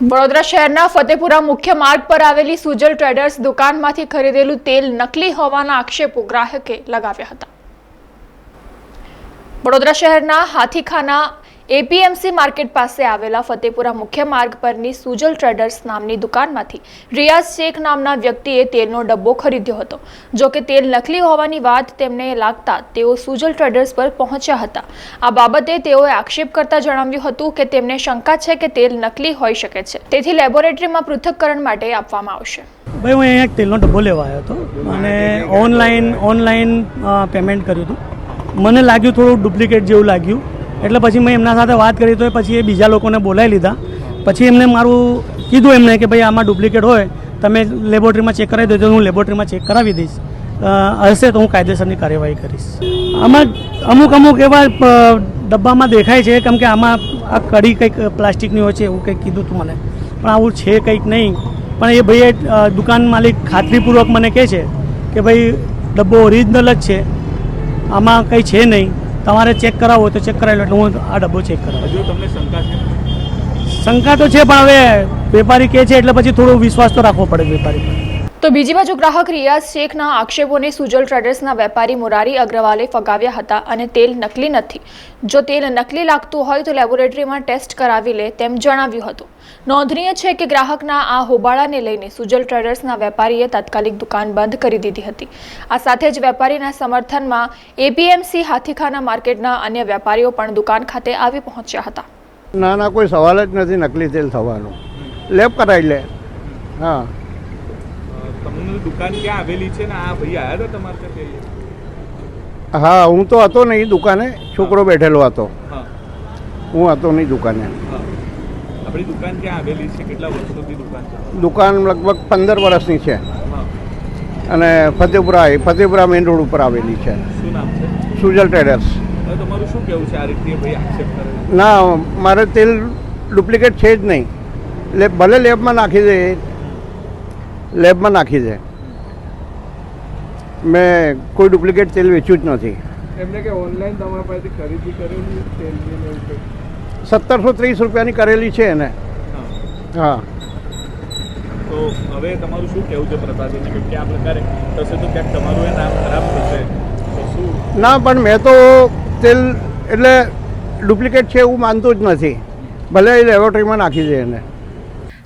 વડોદરા શહેરના ફતેપુરા મુખ્ય માર્ગ પર આવેલી સુજલ ટ્રેડર્સ દુકાનમાંથી ખરીદેલું તેલ નકલી હોવાના આક્ષેપો ગ્રાહકે લગાવ્યા હતા. વડોદરા શહેરના હાથીખાના એપીએમસી માર્કેટ પાસે આવેલા ફતેપુરા મુખ્ય માર્ગ પરની સુજલ ટ્રેડર્સ નામની દુકાનમાંથી રિયાઝ શેખ નામના વ્યક્તિએ તેલનો ડબ્બો ખરીદ્યો હતો. જો કે તેલ નકલી હોવાની વાત તેમને લાગતા તેઓ સુજલ ટ્રેડર્સ પર પહોંચ્યા હતા. આ બાબતે તેઓએ આક્ષેપ કરતા જણાવ્યું હતું કે તેમને શંકા છે કે તેલ નકલી હોઈ શકે છે. તેથી લેબોરેટરીમાં પૃથ્થકરણ માટે આપવામાં આવશે. ભાઈ હું અહીંયા એક તેલનો ડબ્બો લેવા આવ્યો હતો અને ઓનલાઈન ઓનલાઈન પેમેન્ટ કર્યું હતું. મને લાગ્યું થોડું ડુપ્લિકેટ જેવું લાગ્યું. એટલે પછી મેં એમના સાથે વાત કરી તો પછી એ બીજા લોકોને બોલાવી લીધા. પછી એમને મારું કીધું એમને કે ભાઈ આમાં ડુપ્લિકેટ હોય, તમે લેબોરેટરીમાં ચેક કરાવી દેજો, હું લેબોરેટરીમાં ચેક કરાવી દઈશ. હશે તો હું કાયદેસરની કાર્યવાહી કરીશ. આમાં અમુક અમુક એવા ડબ્બામાં દેખાય છે, કેમ કે આમાં આ કડી કંઈક પ્લાસ્ટિકની હોય છે એવું કંઈક કીધું હતું મને. પણ આવું છે કંઈક નહીં. પણ એ ભાઈએ દુકાન માલિક ખાતરીપૂર્વક મને કહે છે કે ભાઈ, ડબ્બો ઓરિજિનલ જ છે. આમાં કંઈ છે નહીં. તમારે ચેક કરાવવો હોય તો ચેક કરાવી લો એટલે હું આ ડબ્બો ચેક કરાવું. હજુ તમને શંકા છે? શંકા તો છે પણ હવે વેપારી કહે છે એટલે પછી થોડો વિશ્વાસ તો રાખવો પડે વેપારી પર તો બીજી બાજુ ગ્રાહક રિયાઝ શેખના આક્ષેપોને સુજલ ટ્રેડર્સના વેપારી મોરારી અગ્રવાલે ફગાવ્યા હતા અને તેલ નકલી નથી. જો તેલ નકલી લાગતું હોય તો લેબોરેટરીમાં ટેસ્ટ કરાવી લે તેમ જણાવ્યું હતું. નોંધનીય છે કે ગ્રાહકના આ હોબાળાને લઈને સુજલ ટ્રેડર્સના વેપારીએ તાત્કાલિક દુકાન બંધ કરી દીધી હતી. આ સાથે જ વેપારીના સમર્થનમાં એપીએમસી હાથીખાના માર્કેટના અન્ય વેપારીઓ પણ દુકાન ખાતે આવી પહોંચ્યા હતા. ના ના, કોઈ સવાલ જ નથી નકલી તેલ થવાનો. લેબ કરાવી લે. હા. તમને દુકાન ક્યાં આવેલી છે ને? આ ભાઈ આવ્યા હતા તમારે ત્યાં હા હું તો હતો નહીં દુકાને. છોકરો બેઠેલો હતો. હું. હતો નહીં દુકાને. આપણી દુકાન ક્યાં આવેલી છે? કેટલા વર્ષોથી દુકાન છે? દુકાન લગભગ પંદર વર્ષની છે. અને ફતેપુરા ફતેપુરા મેઇન રોડ ઉપર આવેલી છે. શું નામ છે? સુજલ ટ્રેડર્સ. તમારું શું કહેવું છે આ રીતે ભાઈ આક્ષેપ કરે? ના મારે તેલ ડુપ્લિકેટ છે જ નહીં. એટલે ભલે લેબમાં નાખી દે લેબમાં નાખી છે. મેં કોઈ ડુપ્લિકેટ તેલ વેચ્યું જ નથી. એમને કે ઓનલાઈન તમારા પાસેથી ખરીદી કરેલી તેલની? સત્તરસો ત્રીસ રૂપિયાની કરેલી છે એને. હા. તો હવે તમારું શું કહેવું છે પ્રસાદીને કે આ પ્રકારે થશે તો ક્યાંક તમારું એ નામ ખરાબ થશે. તો શું? ના પણ મેં તો તેલ એટલે ડુપ્લિકેટ છે એવું માનતો જ નથી. ભલે એ લેબોરેટરીમાં નાખી દે એને.